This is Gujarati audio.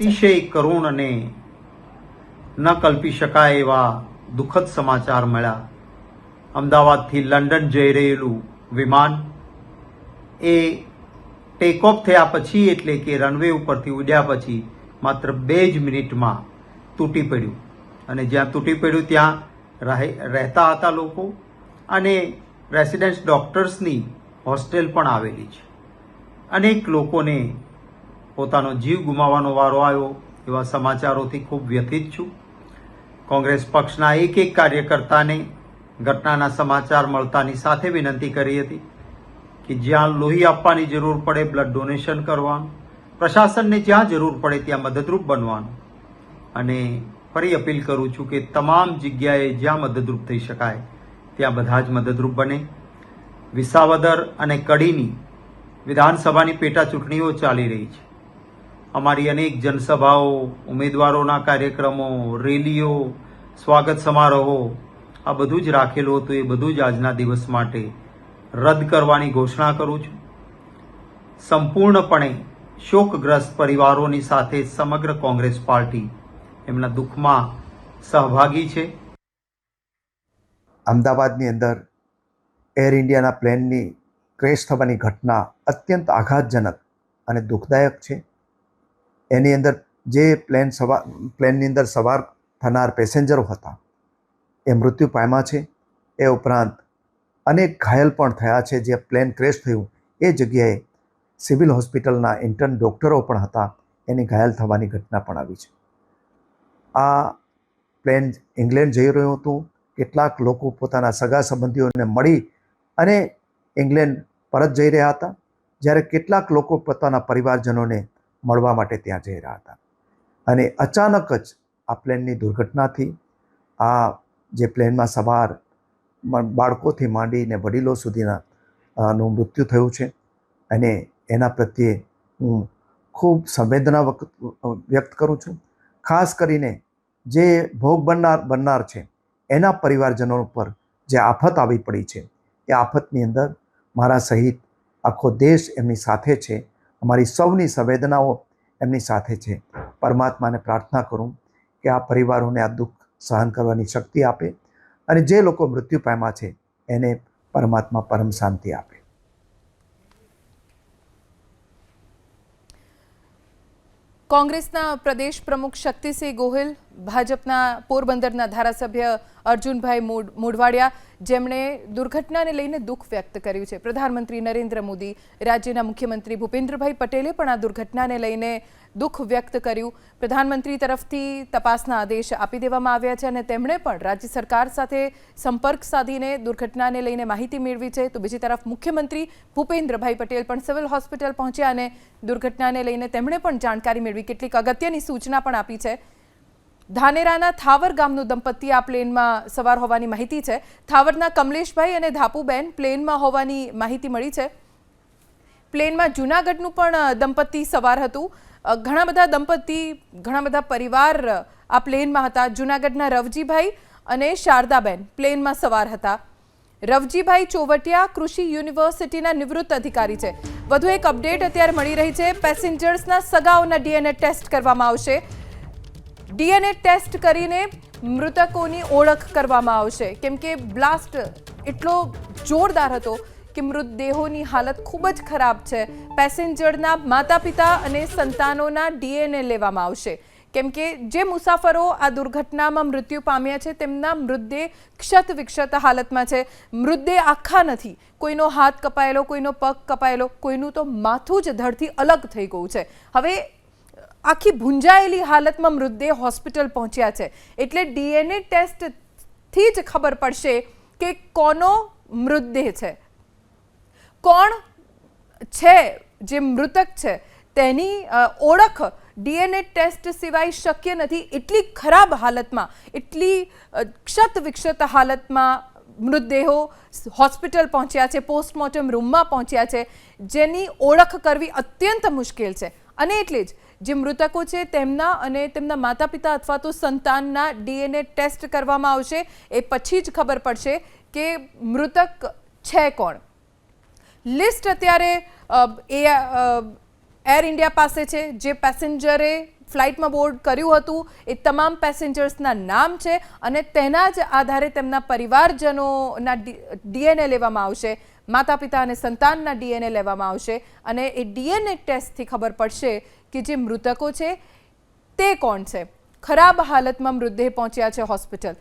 અતિશય કરુણ અને ન કલ્પી શકાય એવા દુઃખદ સમાચાર મળ્યા. અમદાવાદથી લંડન જઈ રહેલું વિમાન એ ટેક ઓફ થયા પછી એટલે કે રનવે ઉપરથી ઉડ્યા પછી માત્ર બે જ મિનિટમાં તૂટી પડ્યું. અને જ્યાં તૂટી પડ્યું ત્યાં રહે- રહેતા હતા લોકો અને રેસિડેન્સ ડોક્ટર્સની હોસ્ટેલ પણ આવેલી છે. અનેક લોકોને પોતાનો જીવ ગુમાવવાનો વારો આવ્યો, એવા સમાચારોથી ખૂબ વ્યથિત છું. કોંગ્રેસ પક્ષના એક એક કાર્યકર્તાને ઘટનાના સમાચાર મળતાની સાથે વિનંતી કરી હતી કે જ્યાં લોહી આપવાની જરૂર પડે બ્લડ ડોનેશન કરવાનું, પ્રશાસનને જ્યાં જરૂર પડે ત્યાં મદદરૂપ બનવાનું. અને ફરી અપીલ કરું છું કે તમામ જગ્યાએ જ્યાં મદદરૂપ થઈ શકાય, ત્યાં બધા જ મદદરૂપ બને. વિસાવદર અને કડીની વિધાનસભાની પેટા ચૂંટણીઓ ચાલી રહી છે. અમારી અનેક જનસભાઓ, ઉમેદવારોના કાર્યક્રમો, રેલીઓ, સ્વાગત સમારોહો, આ બધું જ રાખેલું હતું, એ બધું જ આજના દિવસ માટે રદ કરવાની ઘોષણા કરું છું. સંપૂર્ણપણે શોકગ્રસ્ત પરિવારોની સાથે સમગ્ર કોંગ્રેસ પાર્ટી એમના દુઃખમાં સહભાગી છે. અમદાવાદની અંદર એર ઇન્ડિયાના પ્લેનની ક્રેશ થવાની ઘટના અત્યંત આઘાતજનક અને દુઃખદાયક છે. એની અંદર જે પ્લેન સવાર પ્લેનની અંદર સવાર થનાર પેસેન્જરો હતા, એ મૃત્યુ પામ્યા છે. એ ઉપરાંત અનેક ઘાયલ પણ થયા છે. જે પ્લેન ક્રેશ થયું, એ જગ્યાએ સિવિલ હોસ્પિટલના ઇન્ટર્ન ડૉક્ટરો પણ હતા. એની ઘાયલ થવાની ઘટના પણ આવી છે. આ પ્લેન ઇંગ્લેન્ડ જઈ રહ્યું હતું. કેટલાક લોકો પોતાના સગા સંબંધીઓને મળી અને ઇંગ્લેન્ડ પરત જઈ રહ્યા હતા. જ્યારે કેટલાક લોકો પોતાના પરિવારજનોને મળવા માટે ત્યાં જઈ રહ્યા હતા. અને અચાનક જ આ પ્લેનની દુર્ઘટનાથી આ જે પ્લેનમાં સવાર બાળકોથી માંડીને વડીલો સુધીના નું મૃત્યુ થયું છે. અને એના પ્રત્યે હું ખૂબ સંવેદના વ્યક્ત કરું છું. ખાસ કરીને જે ભોગ બનનાર બનનાર છે, એના પરિવારજનો પર જે આફત આવી પડી છે, એ આફતની અંદર મારા સહિત આખો દેશ એમની સાથે છે. અમારી સૌની સંવેદનાઓ એમની સાથે છે. પરમાત્માને પ્રાર્થના કરું કે આ પરિવારોને આ દુઃખ સહન કરવાની શક્તિ આપે અને જે લોકો મૃત્યુ પામ્યા છે, એને પરમાત્મા પરમ શાંતિ આપે. કોંગ્રેસના પ્રદેશ પ્રમુખ શક્તિસિંહ ગોહિલ, ભાજપના પોરબંદરના ધારાસભ્ય અર્જુનભાઈ મોઢવાડિયા, જેમણે દુર્ઘટનાને લઈને દુઃખ વ્યક્ત કર્યું છે. પ્રધાનમંત્રી નરેન્દ્ર મોદી, રાજ્યના મુખ્યમંત્રી ભૂપેન્દ્રભાઈ પટેલે પણ આ દુર્ઘટનાને લઈને દુઃખ વ્યક્ત કર્યું. પ્રધાનમંત્રી તરફથી તપાસના આદેશ આપી દેવામાં આવ્યા છે અને તેમણે પણ રાજ્ય સરકાર સાથે સંપર્ક સાધીને દુર્ઘટનાને લઈને માહિતી મેળવી છે. તો બીજી તરફ મુખ્યમંત્રી ભૂપેન્દ્રભાઈ પટેલ પણ સિવિલ હોસ્પિટલ પહોંચ્યા અને દુર્ઘટનાને લઈને તેમણે પણ જાણકારી મેળવી. કેટલીક અગત્યની સૂચના પણ આપી છે. ધાનેરાના થાવર ગામનું દંપતી આ પ્લેનમાં સવાર હોવાની માહિતી છે. થાવરના કમલેશભાઈ અને ધાપુબેન પ્લેનમાં હોવાની માહિતી મળી છે. પ્લેનમાં જૂનાગઢનું પણ દંપતી સવાર હતું. ઘણા બધા દંપતી, ઘણા બધા પરિવાર આ પ્લેનમાં હતા. જૂનાગઢના રવજીભાઈ અને શારદાબેન પ્લેનમાં સવાર હતા. રવજીભાઈ ચોવટિયા કૃષિ યુનિવર્સિટીના નિવૃત્ત અધિકારી છે. વધુ એક અપડેટ અત્યારે મળી રહી છે. પેસેન્જર્સના સગાઓના ડીએનએ ટેસ્ટ કરવામાં આવશે. ડીએનએ ટેસ્ટ કરીને મૃતકોની ઓળખ કરવામાં આવશે. કેમ કે બ્લાસ્ટ એટલો જોરદાર હતો કે મૃતદેહોની હાલત ખૂબ જ ખરાબ છે. પેસેન્જરના માતા પિતા અને સંતાનોના ડીએનએ લેવામાં આવશે. કેમ કે જે મુસાફરો આ દુર્ઘટનામાં મૃત્યુ પામ્યા છે, તેમના મૃતદેહ ક્ષત વિક્ષત હાલતમાં છે. મૃતદેહ આખા નથી. કોઈનો હાથ કપાયેલો, કોઈનો પગ કપાયેલો, કોઈનું તો માથું જ ધડથી અલગ થઈ ગયું છે. હવે આખી ભૂંજાયેલી હાલતમાં મૃતદેહ હોસ્પિટલ પહોંચ્યા છે. એટલે ડીએનએ ટેસ્ટથી જ ખબર પડશે કે કોનો મૃતદેહ છે. કોણ છે, જે મૃતક છે, તેની ઓળખ ડીએનએ ટેસ્ટ સિવાય શક્ય નથી. એટલી ખરાબ હાલતમાં, એટલી ક્ષત વિક્ષત હાલતમાં મૃતદેહો હોસ્પિટલ પહોંચ્યા છે, પોસ્ટમોર્ટમ રૂમમાં પહોંચ્યા છે, જેની ઓળખ કરવી અત્યંત મુશ્કેલ છે. અને એટલે જ જે મૃતકો છે, તેમના અને તેમના માતા પિતા અથવા તો સંતાનના ડીએનએ ટેસ્ટ કરવામાં આવશે. એ પછી જ ખબર પડશે કે મૃતક છે કોણ. લિસ્ટ અત્યારે એ એર ઇન્ડિયા પાસે છે. જે પેસેન્જરે ફ્લાઇટમાં બોર્ડ કર્યું હતું, એ તમામ પેસેન્જર્સના નામ છે અને તેના જ આધારે તેમના પરિવારજનોના ડીએનએ લેવામાં આવશે. માતા પિતા અને સંતાનના ડીએનએ લેવામાં આવશે અને એ ડીએનએ ટેસ્ટથી ખબર પડશે કે જે મૃતકો છે, તે કોણ છે? ખરાબ હાલતમાં મૃતદેહ પહોંચ્યા છે હોસ્પિટલ.